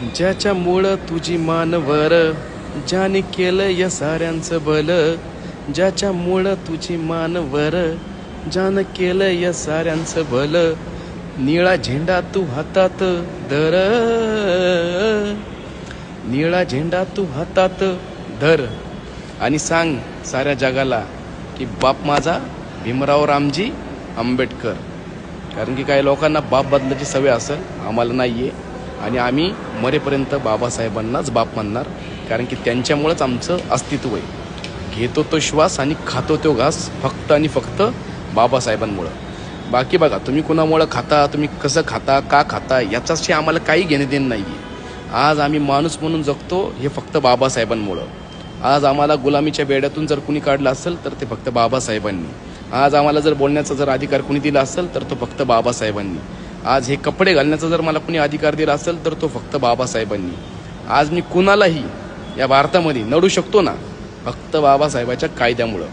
ज्याच्यामुळं तुझी मानवर. ज्याने केलं या साऱ्यांचं भल ज्याच्यामुळं तुझी मानवर. ज्यानं केलं या साऱ्यांचं भल निळा झेंडा तू हातात धर. निळा झेंडा तू हातात धर. आणि सांग साऱ्या जगाला की बाप माझा भीमराव रामजी आंबेडकर. कारण की काही लोकांना बाप बदलाची सवय असेल आम्हाला नाही आहे आणि आम्ही मरेपर्यंत बाबासाहेबांनाच बाप मानणार कारण की त्यांच्यामुळंच आमचं अस्तित्व आहे. घेतो तो श्वास आणि खातो तो घास फक्त आणि फक्त बाबासाहेबांमुळं. बाकी बघा तुम्ही कुणामुळं खाता तुम्ही कसं खाता का खाता याच्याशी आम्हाला काही घेणे देणं नाही आहे आज आम्ही माणूस म्हणून जगतो हे फक्त बाबासाहेबांमुळं. आज आम्हाला गुलामीच्या बेड्यातून जर कुणी काढलं असेल तर ते फक्त बाबासाहेबांनी. आज आम्हाला जर बोलण्याचा जर अधिकार कुणी दिला असेल तर तो फक्त बाबासाहेबांनी. आज हे कपडे घालण्याचा जर मला कुणी अधिकार दिला असेल तर तो फक्त बाबासाहेबांनी. आज मी कुणालाही या भारतामध्ये नडू शकतो ना फक्त बाबासाहेबाच्या कायद्यामुळं.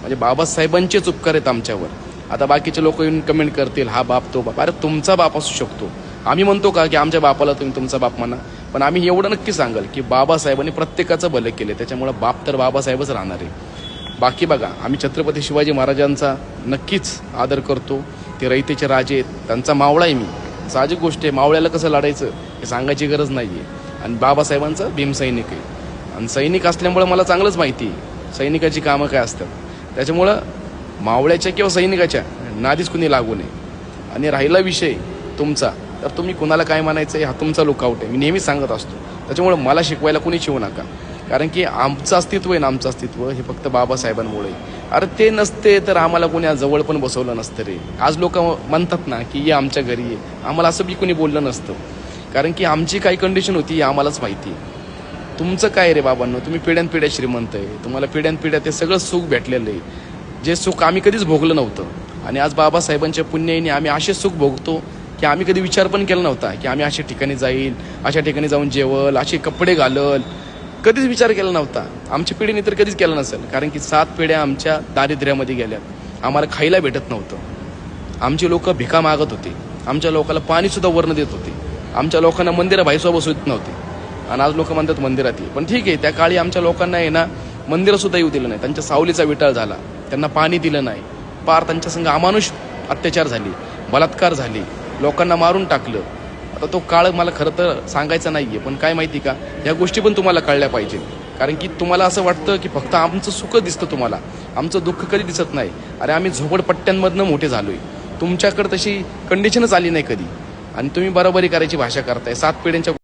म्हणजे बाबासाहेबांचेच उपकार आहेत आमच्यावर. आता बाकीचे लोक येऊन कमेंट करतील हा बाप तो बाप. अरे तुमचा बाप असू शकतो. आम्ही म्हणतो का की आमच्या बापाला तुम्ही तुमचा बाप म्हणा पण आम्ही एवढं नक्की सांगाल की बाबासाहेबांनी प्रत्येकाचं भलं केले त्याच्यामुळं बाप तर बाबासाहेबच राहणार आहे. बाकी बघा आम्ही छत्रपती शिवाजी महाराजांचा नक्कीच आदर करतो. ते रयतेचे राजे आहेत. त्यांचा मावळा आहे मी. साहजिक गोष्ट आहे मावळ्याला कसं लढायचं हे सांगायची गरज नाही आहे आणि बाबासाहेबांचं भीमसैनिक आहे. आणि सैनिक असल्यामुळं मला चांगलंच माहिती आहे. सैनिकाची कामं काय असतात. त्याच्यामुळं मावळ्याच्या किंवा सैनिकाच्या नादीच कुणी लागू नये. आणि राहिला विषय तुमचा तर तुम्ही कुणाला काय म्हणायचं आहे हा तुमचा लुकआउट आहे. मी नेहमीच सांगत असतो. त्याच्यामुळं मला शिकवायला कुणी शिवू नका. कारण की आमचं अस्तित्व आहे ना आमचं अस्तित्व हे फक्त बाबासाहेबांमुळे आहे. अरे ते नसते तर आम्हाला कोणी जवळ पण बसवलं नसतं रे. आज लोक म्हणतात ना की ये आमच्या घरी ये. आम्हाला असं बी कोणी बोललं नसतं. कारण की आमची काय कंडिशन होती हे आम्हालाच माहिती आहे. तुमचं काय रे बाबांनो? तुम्ही पिढ्यान पिढ्या श्रीमंत आहे. तुम्हाला पिढ्यान पिढ्या ते सगळं सुख भेटलेलं आहे. जे सुख आम्ही कधीच भोगलं नव्हतं. आणि आज बाबासाहेबांच्या पुण्याईने आम्ही असे सुख भोगतो की आम्ही कधी विचार पण केला नव्हता की आम्ही अशा ठिकाणी जाईल अशा ठिकाणी जाऊन जेवल असे कपडे घालल कधीच विचार केला नव्हता. आमच्या पिढीने तर कधीच केला नसेल. कारण की सात पिढ्या आमच्या दारिद्र्यामध्ये गेल्यात. आम्हाला खायला भेटत नव्हतं. आमची लोक भिका मागत होते. आमच्या लोकांना पाणीसुद्धा वर्ण देत होते. आमच्या लोकांना मंदिरं भाईसोबत बसवत नव्हती. आणि आज लोक म्हणतात मंदिरात ये पण ठीक आहे त्या काळी आमच्या लोकांना आहे ना मंदिरंसुद्धा येऊ दिलं नाही. त्यांच्या सावलीचा विटाळ झाला. त्यांना पाणी दिलं नाही. पार त्यांच्यासंग अमानुष अत्याचार झाले. बलात्कार झाले. लोकांना मारून टाकलं. आता तो काळ मला खरं तर सांगायचा नाही आहे पण काय माहिती का? या गोष्टी पण तुम्हाला कळल्या पाहिजे. कारण की तुम्हाला असं वाटतं की फक्त आमचं सुख दिसतं तुम्हाला. आमचं दुःख कधी दिसत नाही. अरे आम्ही झोपडपट्ट्यांमधनं मोठे झालोय. तुमच्याकडे तशी कंडिशनच आली नाही कधी. आणि तुम्ही बरोबरी करायची भाषा करताय. सात पिढ्यांच्या